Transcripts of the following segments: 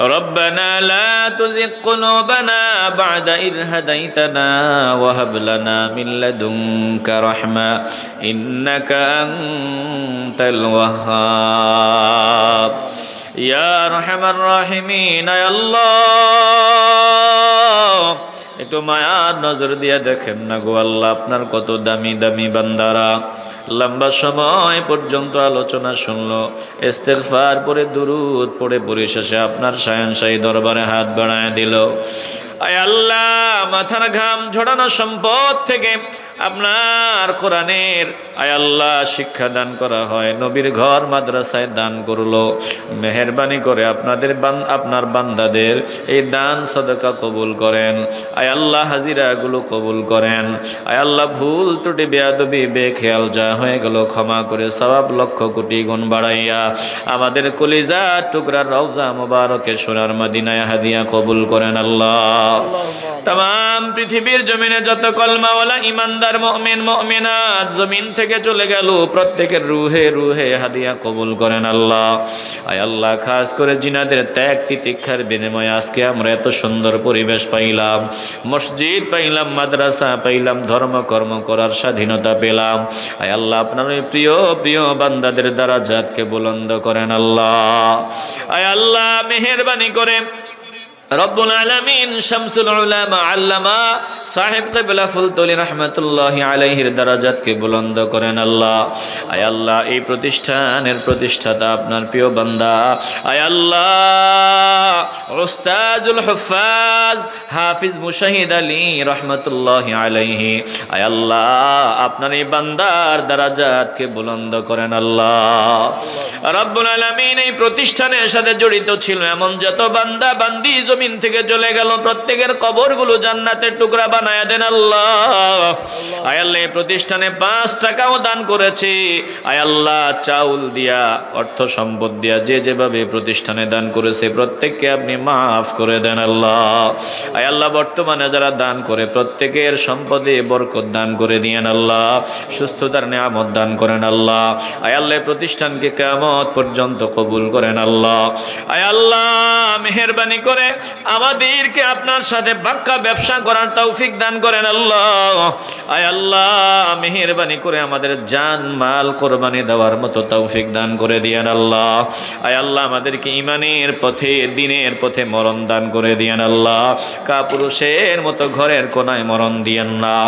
ربنا لا تزغ قلوبنا بعد إذ هديتنا وهب لنا من لدنك رحمة إنك أنت الوهاب يا أرحم الراحمين يا الله একটু মায়ার নজর দিয়ে দেখেন না গো আল্লাহ, আপনার কত দামি দামি বান্দারা। লম্বা সময় পর্যন্ত আলোচনা শুনলো, ইস্তেগফার পরে দুরুদ পড়ে, পরিশেষে আপনার সায়নশাহী দরবারে হাত বাড়ায় দিল। আয় আল্লাহ, মাথার ঘাম ঝড়ানো সম্পদ থেকে আপনার কোরআনের আয় আল্লাহ শিক্ষা দান করা হয়। নবীর ঘর মাদ্রাসায় দান করল। মেহরবানি করে আপনাদের আপনার বান্দাদের এই দান সদকা কবুল করেন। আয় আল্লাহ হাজিরাগুলো কবুল করেন। আয় আল্লাহ ভুল ত্রুটি বেয়াদবি বেখেয়াল যা হয়ে গেল ক্ষমা করে সবাব লক্ষ কোটি গুণ বাড়াইয়া আমাদের কলিজা টুকরার রওজা মোবারকে সোনার মাদিনায় হাদিয়া কবুল করেন আল্লাহ। তাম পৃথিবীর জমিনে যত কলমাওয়ালা ইমানদার মমিন, মমিনাত জমিন থেকে চলে গেল। প্রত্যেকের রুহে রুহে হাদিয়া কবুল করেন আল্লাহ। আয় আল্লাহ, খাস করে জিনাদের ত্যাগ তিতিক্ষার বিনিময়ে আজকে আমরা এত সুন্দর পরিবেশ পাইলাম। মসজিদ পাইলাম, মাদ্রাসা পাইলাম ধর্ম কর্ম করার স্বাধীনতা পেলাম। আয় আল্লাহ, আপনার ওই প্রিয় প্রিয় বান্দাদের দ্বারা জাতকে বুলন্দ করেন আল্লাহ। আয় আল্লাহ, মেহরবানি করে রব্বুল আলামিন শামসুল উলামা আল্লামা সাহেব কিবলা ফুলতলি রাহমাতুল্লাহি আলাইহির বুলন্দ করেন আল্লাহ। আল্লাহ, এই প্রতিষ্ঠানের প্রতিষ্ঠাতা আপনার প্রিয় বান্দা। আল্লাহ, উস্তাজুল হুফাজ হাফিজ মুশাহিদ আলী রহমতুল্লাহি আলাইহি। আয় আল্লাহ, আপনার এই বান্দার দারাজাতকে বুলন্দ করেন আল্লাহ। রব্বুল আলামিন এই প্রতিষ্ঠানের সাথে জড়িত ছিল। এমন যত বান্দা বান্দি জমিন থেকে চলে গেল, প্রত্যেকের কবরগুলো জান্নাতের টুকরা বানায় দেন আল্লাহ। আয় আল্লাহ, এই প্রতিষ্ঠানে পাঁচ টাকাও দান করেছে। আয় আল্লাহ, চাউল দিয়া, অর্থ সম্পদ দিয়া, যে যেভাবে প্রতিষ্ঠানে দান করেছে, প্রত্যেককে আপনি মাফ করে দেন আল্লাহ। আয় আল্লাহ, বর্তমানে যারা দান করে, প্রত্যেকের সম্পদে বরকত দান করে দিয়েন আল্লাহ। সুস্থতার নিয়ামত দান করেন আল্লাহ। আয় আল্লাহ, এই কেমত পর্যন্ত কবুল করেন আল্লাহ। আয় আল্লাহ, মেহরবানি করে আমাদেরকে আপনার সাথে বাক্কা ব্যবসা করার তৌফিক দান করেন আল্লাহ। আয় আল্লাহ, মেহরবানি করে আমাদের জান, মাল, কোরবানি দেওয়ার মতো তৌফিক দান করে দিয়েন আল্লাহ। আয় আল্লাহ, আমাদেরকে ইমানের পথে, দিনের পথে মরণ দান করে দিয়েন আল্লাহ। কাপুরুষের মতো ঘরের কোনায় মরণ দিয়েন না।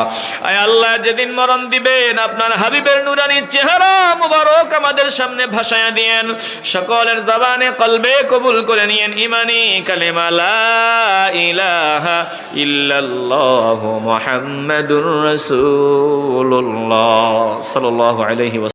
আয় আল্লাহ, যেদিন মরণ দিবেন, আপনার হাবিবের নুরানি চেহারা মুবারক আমাদের সামনে ভাসায়া দিয়েন। সকলের জবানে কলবে কবুল করে নিয়েন। ইমানি কালেমা লা ইলাহা ইল্লাল্লাহু মুহাম্মাদুর রাসূলুল্লাহ সাল্লাল্লাহু আলাইহি